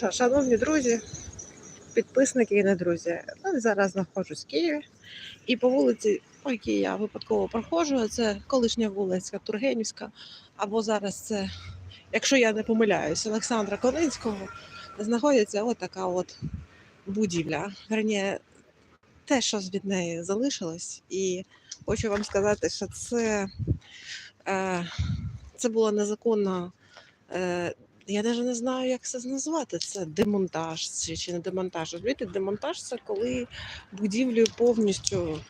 Що, шановні друзі, підписники і не друзі, я зараз знаходжусь в Києві і по вулиці, по якій я випадково проходжу, це колишня вулиця Тургенівська, або зараз це, якщо я не помиляюсь, Олександра Конинського, знаходиться отака от будівля. Верні, те, що від неї залишилось, і хочу вам сказати, що це, е, це було незаконно. Я навіть не знаю, як це назвати. Це демонтаж чи, чи не демонтаж. Розумієте, демонтаж це коли будівлю повністю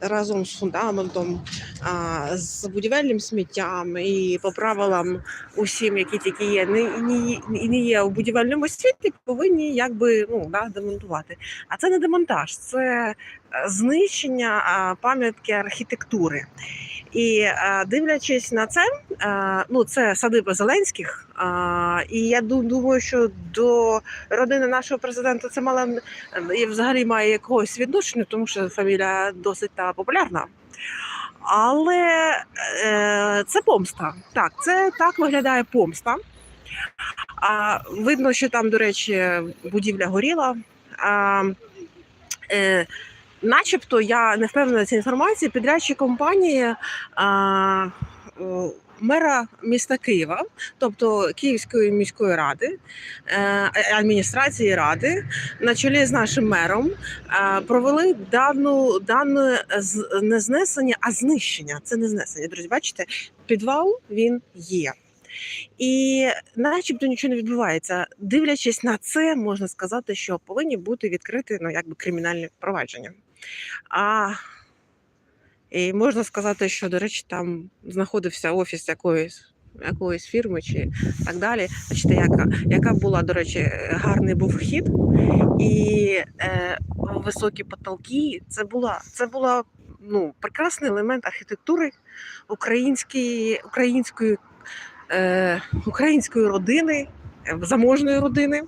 разом з фундаментом, а, з будівельним сміттям і по правилам усім, які тільки є, не, не, не є у будівельному світі, повинні якби ну, да, демонтувати. А це не демонтаж, це знищення пам'ятки архітектури. І дивлячись на це, ну це садиба Зеленських. І я думаю, що до родини нашого президента це мало м, і взагалі має якогось відношення, тому що фамілія досить та популярна. Але е, це помста. Так, це так виглядає помста. А, видно, що там, до речі, будівля горіла. А, е, начебто я не впевнена цій інформації. Підрядчі компанії а, мера міста Києва, тобто Київської міської ради, е, адміністрації ради, на чолі з нашим мером, е, провели дану з- не знесення, а знищення. Це не знесення. Друзі, бачите, підвал він є. І начебто нічого не відбувається. Дивлячись на це, можна сказати, що повинні бути відкриті ну, якби кримінальні провадження. А і можна сказати, що, до речі, там знаходився офіс якоїсь. Якоїсь фірми чи так далі. Бачите, яка, яка була, до речі, гарний був вхід, і е, високі потолки. Це була, це була ну, прекрасний елемент архітектури української, української, е, української родини, заможної родини.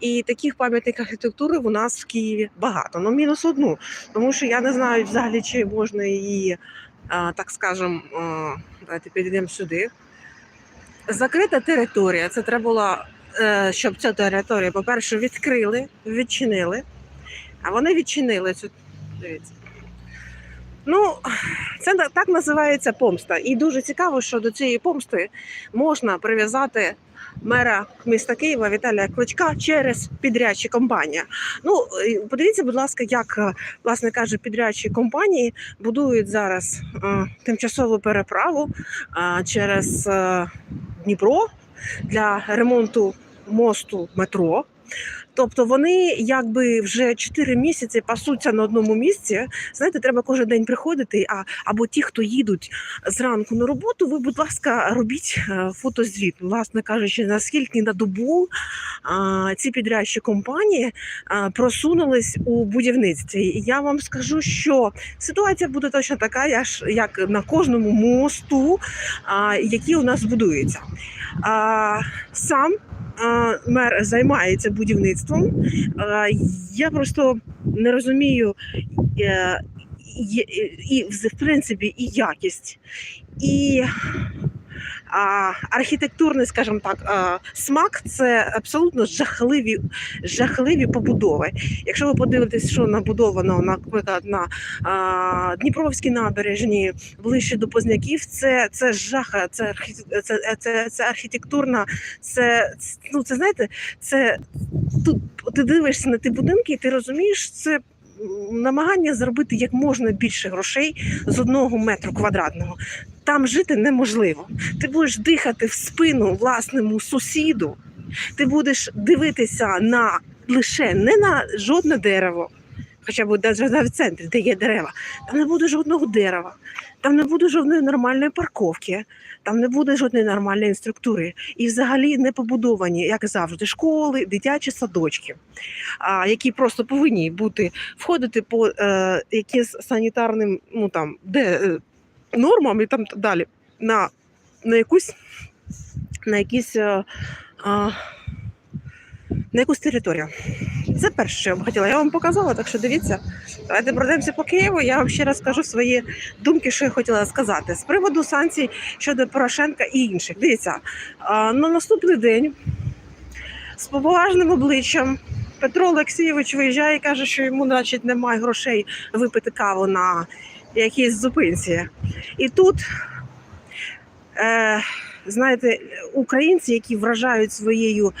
І таких пам'ятників архітектури у нас в Києві багато. Ну, мінус одну, тому що я не знаю взагалі, чи можна її, так скажем, а, давайте підійдемо сюди. Закрита територія. Це треба було, е, щоб цю територію, по-перше, відкрили, відчинили. А вони відчинили цю. Дивіться. Ну, це так називається помста. І дуже цікаво, що до цієї помсти можна прив'язати мера міста Києва Віталія Кличка через підрядчі компанії. Ну, подивіться, будь ласка, як, е, власне каже, підрядчі компанії будують зараз е, тимчасову переправу е, через е, Дніпро для ремонту мосту метро. Тобто вони якби вже 4 місяці пасуться на одному місці. Знаєте, треба кожен день приходити. А або ті, хто їдуть зранку на роботу, ви, будь ласка, робіть е, фотозвіт. Власне кажучи, наскільки на добу а, ці підрядчі компанії а, просунулись у будівництві. І я вам скажу, що ситуація буде точно така, як на кожному мосту, а, який у нас будується. А, сам мер займається будівництвом. Я просто не розумію. е, і, в принципі і якість, і архітектурний, скажімо так, смак це абсолютно жахливі, жахливі побудови. Якщо ви подивитесь, що набудовано наприклад, на Дніпровській набережні ближче до Позняків, це, це жаха, це, архі- це, це, це архітектурна, це, ну, це знаєте, це тут ти дивишся на ті будинки, і ти розумієш, це намагання зробити як можна більше грошей з одного метру квадратного. Там жити неможливо. Ти будеш дихати в спину власному сусіду, ти будеш дивитися на лише не на жодне дерево, хоча б навіть в центрі, де є дерева, там не буде жодного дерева, там не буде жодної нормальної парковки, там не буде жодної нормальної інструктури. І взагалі не побудовані, як завжди, школи, дитячі садочки, які просто повинні бути входити по е, якимсь санітарним, ну там, де. Е, нормам і там далі на, на якусь на якісь а, а, на якусь територію. Це перше, що я б хотіла. Я вам показала, так що дивіться. Давайте пройдемося по Києву. Я вам ще раз скажу свої думки, що я хотіла сказати з приводу санкцій щодо Порошенка і інших. Дивіться, а, на наступний день з поважним обличчям Петро Олексійович виїжджає і каже, що йому, значить, немає грошей випити каву на якійсь зупинці. І тут, е, знаєте, українці, які вражають своєю,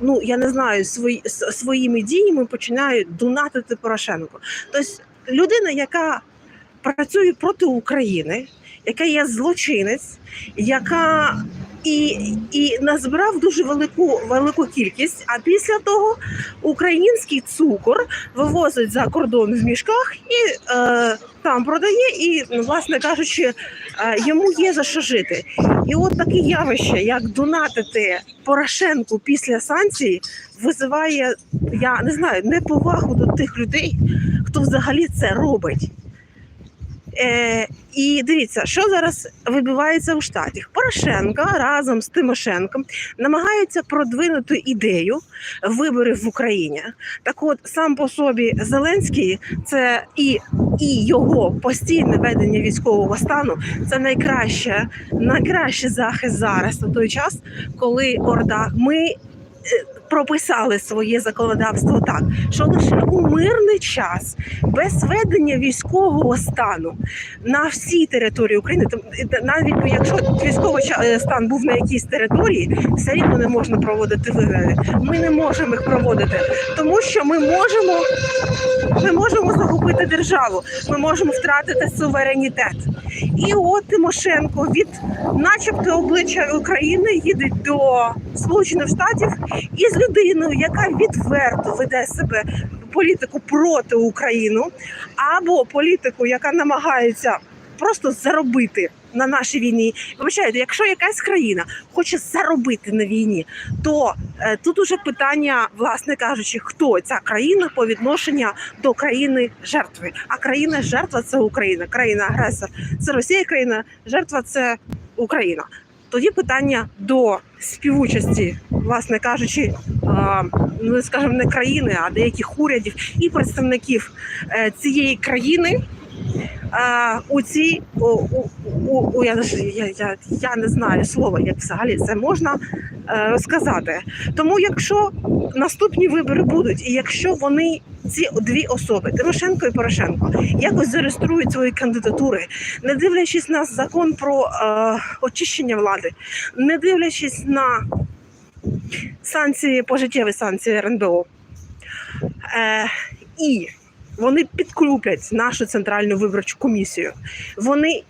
ну я не знаю, свої, своїми діями починають донатити Порошенко. Тобто людина, яка працює проти України, яка є злочинець, яка і, і назбирав дуже велику велику кількість. А після того український цукор вивозить за кордон в мішках і е, там продає, і, власне кажучи, е, йому є за що жити. І от таке явище, як донатити Порошенку після санкцій, визиває, я не знаю, неповагу до тих людей, хто взагалі це робить. Е, і дивіться, що зараз вибивається у штаті. Порошенко разом з Тимошенком намагаються продвинути ідею виборів в Україні. Так от сам по собі Зеленський це і, і його постійне ведення військового стану це найкраще, найкращий захист зараз на той час, коли Орда ми. Прописали своє законодавство так, що лише у мирний час без ведення військового стану на всій території України, навіть якщо військовий е, стан був на якійсь території, все рівно не можна проводити вибори. Ми не можемо їх проводити, тому що ми можемо, ми можемо захопити державу, ми можемо втратити суверенітет. І от Тимошенко від, начебто, обличчя України їде до Сполучених Штатів із людиною, яка відверто веде себе політику проти України, або політику, яка намагається просто заробити на нашій війні. Вибачайте, якщо якась країна хоче заробити на війні, то е, тут уже питання, власне кажучи, хто ця країна по відношенню до країни жертви. А країна жертва це Україна, країна агресор це Росія, країна жертва це Україна. Тоді питання до співучасті, власне кажучи, ну скажімо, не країни, а деяких урядів і представників е, цієї країни. А, У цій у, у, у, я, я, я, не знаю слова, як взагалі це можна е, розказати. Тому, якщо наступні вибори будуть, і якщо вони ці дві особи, Тимошенко і Порошенко, якось зареєструють свої кандидатури, не дивлячись на закон про е, очищення влади, не дивлячись на санкції, пожиттєві санкції РНБО. Е, і вони підкріплять нашу центральну виборчу комісію. Вони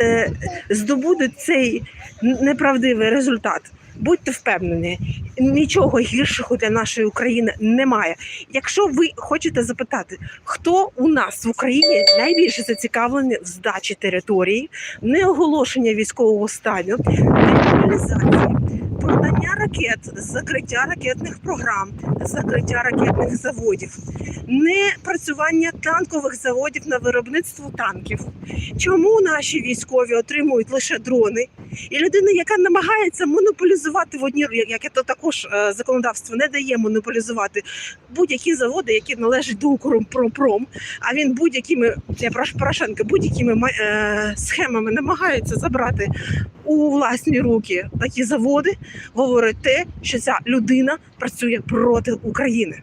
е, здобудуть цей неправдивий результат. Будьте впевнені, нічого гіршого для нашої України немає. Якщо ви хочете запитати, хто у нас в Україні найбільше зацікавлений в здачі території, неоголошення військового стану, демобілізації, продання ракет, закриття ракетних програм, закриття ракетних заводів, не працювання танкових заводів на виробництво танків. Чому наші військові отримують лише дрони? І людина, яка намагається монополізувати в одній яке то також е, законодавство не дає монополізувати будь-які заводи, які належать до Укрпром, а він будь-якими я прошу Порошенка, будь-якими е, схемами намагається забрати у власні руки такі заводи, говорить те, що ця людина працює проти України.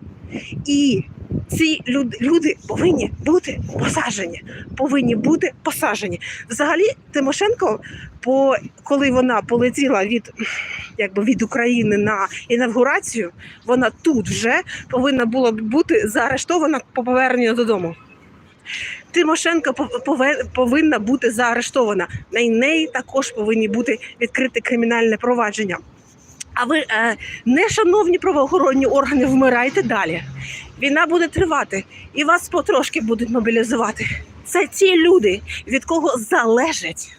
І ці люд- люди повинні бути посаджені. Повинні бути посаджені. Взагалі, Тимошенко, по коли вона полетіла від якби від України на інавгурацію, вона тут вже повинна була бути заарештована по поверненню додому. Тимошенко пов- повинна бути заарештована. На неї також повинні бути відкрите кримінальне провадження. А ви, е, не шановні правоохоронні органи, вмирайте далі. Війна буде тривати, і вас потрошки будуть мобілізувати. Це ті люди, від кого залежить.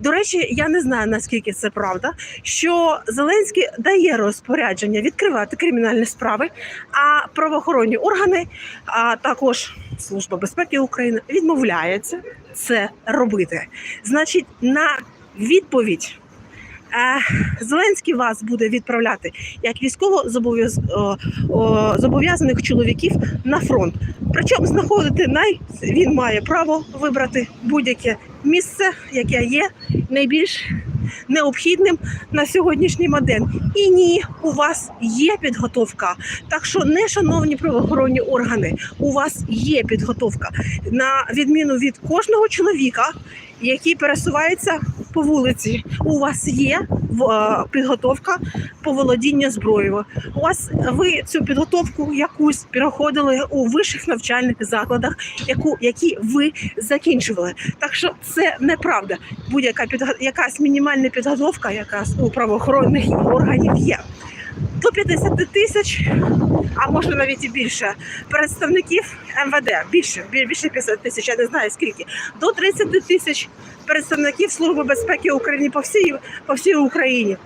До речі, я не знаю наскільки це правда, що Зеленський дає розпорядження відкривати кримінальні справи, а правоохоронні органи, а також Служба безпеки України відмовляється це робити. Значить, на відповідь Зеленський вас буде відправляти як військово зобов'язаних чоловіків на фронт. Причому знаходити най він має право вибрати будь-яке місце, яке є найбільш необхідним на сьогоднішній день. І ні, у вас є підготовка. Так що, не шановні правоохоронні органи, у вас є підготовка на відміну від кожного чоловіка, який пересувається по вулиці. У вас є е, підготовка по володінню зброєю. У вас ви цю підготовку якусь проходили у вищих навчальних закладах, яку які ви закінчували. Так що це неправда. Будь-яка підго- якась мінімальна підготовка, якась у правоохоронних органів є. До 50 тисяч, а може навіть і більше представників МВД. Більше більше 50 тисяч, я не знаю скільки. До 30 тисяч представників Служби безпеки України по всій по всій Україні.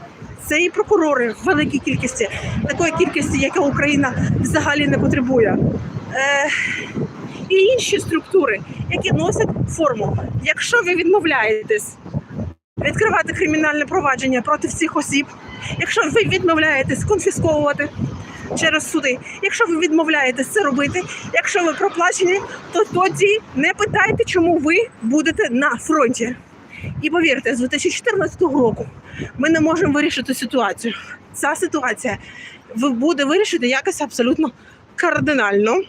Це і прокурори в великій кількості, такої кількості, яка Україна взагалі не потребує. Е, і інші структури, які носять форму. Якщо ви відмовляєтесь відкривати кримінальне провадження проти всіх осіб, якщо ви відмовляєтесь конфісковувати через суди, якщо ви відмовляєтесь це робити, якщо ви проплачені, то тоді не питайте, чому ви будете на фронті. І повірте, з 2014 року ми не можемо вирішити ситуацію. Ця ситуація буде вирішити якось абсолютно кардинально.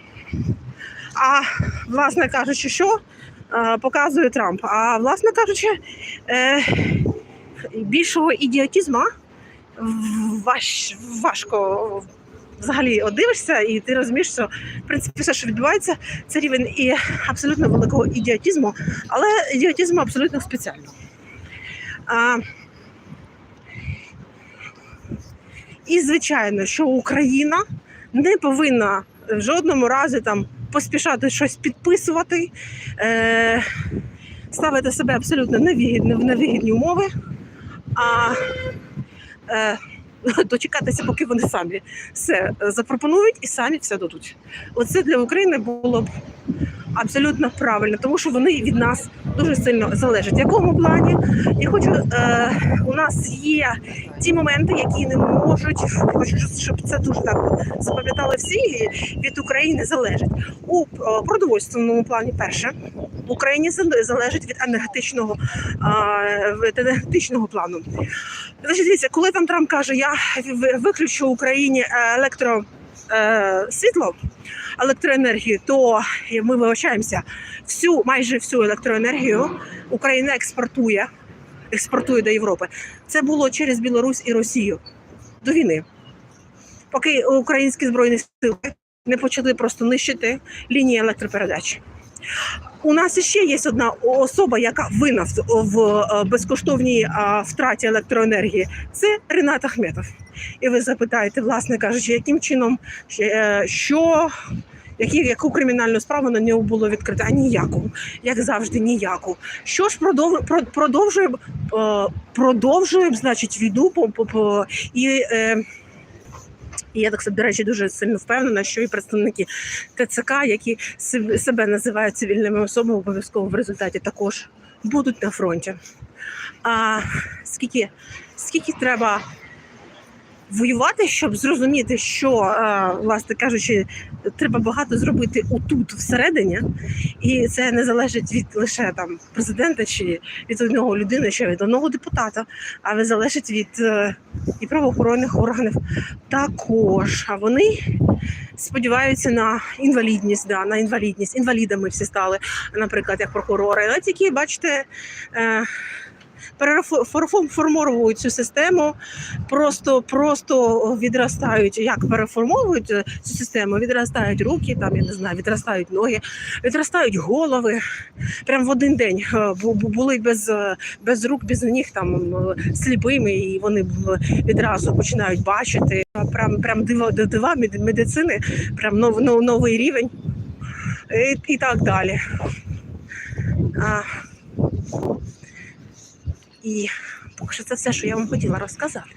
А власне кажучи, що показує Трамп? А власне кажучи, е, більшого ідіотізму важ, важко взагалі дивишся, і ти розумієш, що в принципі все, що відбувається, це рівень і абсолютно великого ідіотізму, але ідіотізму абсолютно спеціального. А, і звичайно, що Україна не повинна в жодному разі там поспішати щось підписувати, е, ставити себе абсолютно невигідні, в невигідні умови, а дочекатися, поки вони самі все запропонують і самі все дадуть. Оце для України було б абсолютно правильно, тому що вони від нас дуже сильно залежать. В якому плані? Я хочу, е, у нас є ті моменти, які не можуть, хочу, щоб це дуже так запам'ятали всі, від України залежать. У е, продовольственному плані перше. Україні залежить від енергетичного, е, від енергетичного плану. Значить, дивіться, коли там Трамп каже, я виключу Україні електро. е, Світло, електроенергію, то ми вивчаємося всю, майже всю електроенергію Україна експортує, експортує до Європи. Це було через Білорусь і Росію до війни. Поки українські збройні сили не почали просто нищити лінії електропередач. У нас ще є одна особа, яка винна в, е, безкоштовній а, втраті електроенергії. Це Ренат Ахметов. І ви запитаєте, власне кажучи, яким чином е, що. Які, яку кримінальну справу на нього було відкрито? А ніяку, як завжди, ніяку. Що ж продов, про- продовжуємо, е, продовжуємо, значить, по, по і. І я так до речі дуже сильно впевнена, що і представники ТЦК, які себе називають цивільними особами, обов'язково в результаті також будуть на фронті. А скільки, скільки треба воювати, щоб зрозуміти, що, е, власне кажучи, треба багато зробити отут всередині, і це не залежить від лише там президента чи від одного людини, чи від одного депутата, але залежить від е, і правоохоронних органів також. Вони сподіваються на інвалідність, да, на інвалідність. Інвалідами всі стали, наприклад, як прокурори. Але тільки бачите. Переформовують цю систему, просто просто відростають, як переформовують е, цю систему, відростають руки, там я не знаю, відростають ноги, відростають голови. Прям в один день е, бу- бу- були без, е, без рук, без ніг, там сліпими, і вони відразу починають бачити. Прям прям диво до дива медицини, прям нов, нов, новий рівень і, і так далі. А, і поки що це все, що я вам хотіла розказати.